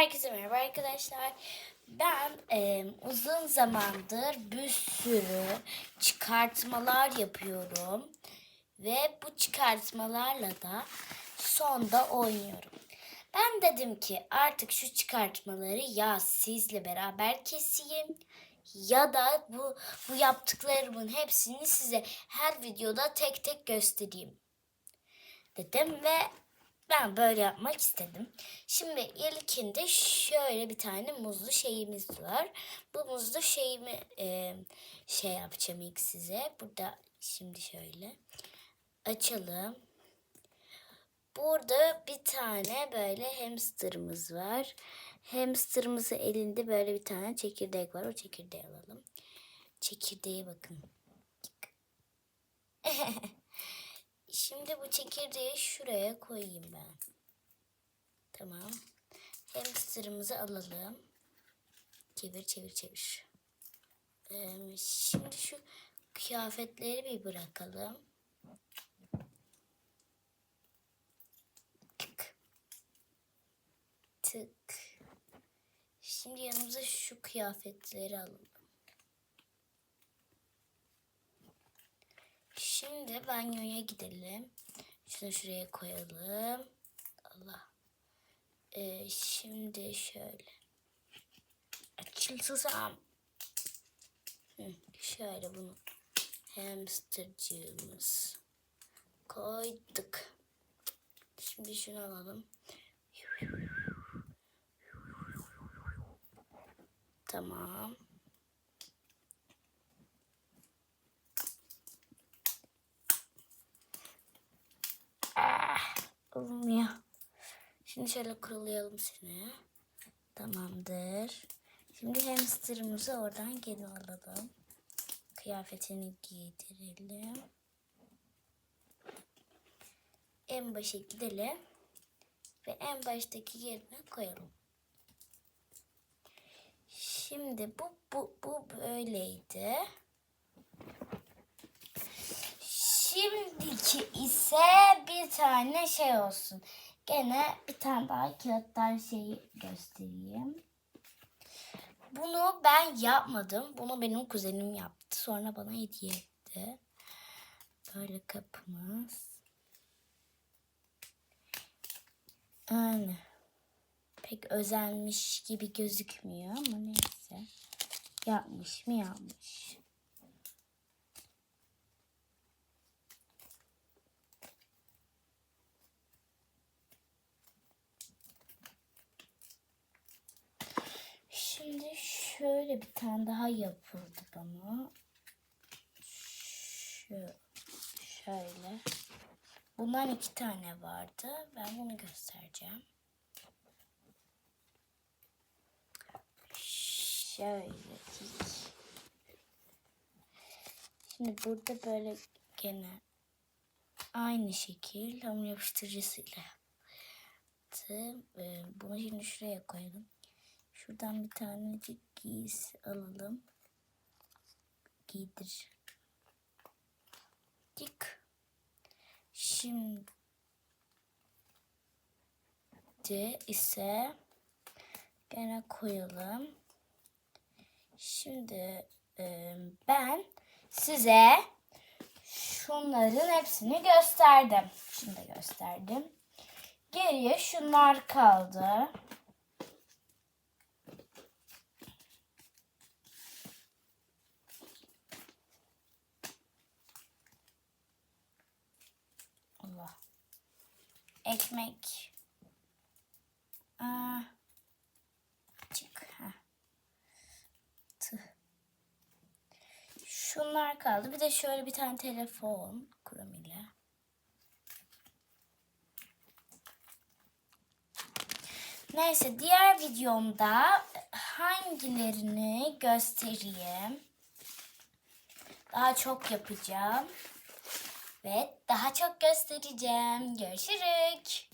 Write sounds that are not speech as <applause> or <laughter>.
Herkese merhaba arkadaşlar. Ben e, uzun zamandır bir sürü çıkartmalar yapıyorum. Ve bu çıkartmalarla da sonda oynuyorum. Ben dedim ki artık şu çıkartmaları ya sizle beraber keseyim ya da bu bu yaptıklarımın hepsini size her videoda tek tek göstereyim dedim ve ben böyle yapmak istedim. Şimdi ilkinde şöyle bir tane muzlu şeyimiz var. Bu muzlu şeyimi e, şey yapacağım ilk size. Burada şimdi şöyle açalım. Burada bir tane böyle hamsterımız var. Hamsterımızın elinde böyle bir tane çekirdek var. O çekirdeği alalım. Çekirdeğe bakın. <laughs> Şimdi bu çekirdeği şuraya koyayım ben. Tamam. Hamsterımızı alalım. Çevir çevir çevir. Ee, şimdi şu kıyafetleri bir bırakalım. Tık. Tık. Şimdi yanımıza şu kıyafetleri alalım. Şimdi banyoya gidelim. Şunu şuraya koyalım. Allah. Ee, şimdi şöyle. Açılsam. Hı, şöyle bunu hamstercığımız koyduk. Şimdi şunu alalım. Tamam. Olmuyor. Şimdi şöyle kurulayalım seni. Tamamdır. Şimdi hamsterımızı oradan geri alalım. Kıyafetini giydirelim. En başa gidelim. Ve en baştaki yerine koyalım. Şimdi bu bu bu böyleydi. Şimdiki ise bir tane şey olsun. Gene bir tane daha kağıttan şeyi göstereyim. Bunu ben yapmadım. Bunu benim kuzenim yaptı. Sonra bana hediye etti. Böyle kapımız. Yani pek özenmiş gibi gözükmüyor ama neyse. Yapmış mı yapmış. Şimdi şöyle bir tane daha yapıldı bana. Şu, şöyle. Bundan iki tane vardı. Ben bunu göstereceğim. Şöyle. Şimdi burada böyle gene aynı şekil hamur yapıştırıcısıyla yaptım. Ee, Bunu şimdi şuraya koyalım. Şuradan bir tanecik giysi alalım. Giydir. Dik. Şimdi ise gene koyalım. Şimdi e, ben size şunların hepsini gösterdim. Şimdi gösterdim. Geriye şunlar kaldı. Allah. Ekmek. Aa. Çık. Ha. Tüh. Şunlar kaldı. Bir de şöyle bir tane telefon kurum ile. Neyse diğer videomda hangilerini göstereyim. Daha çok yapacağım. Ve daha çok göstereceğim. Görüşürüz.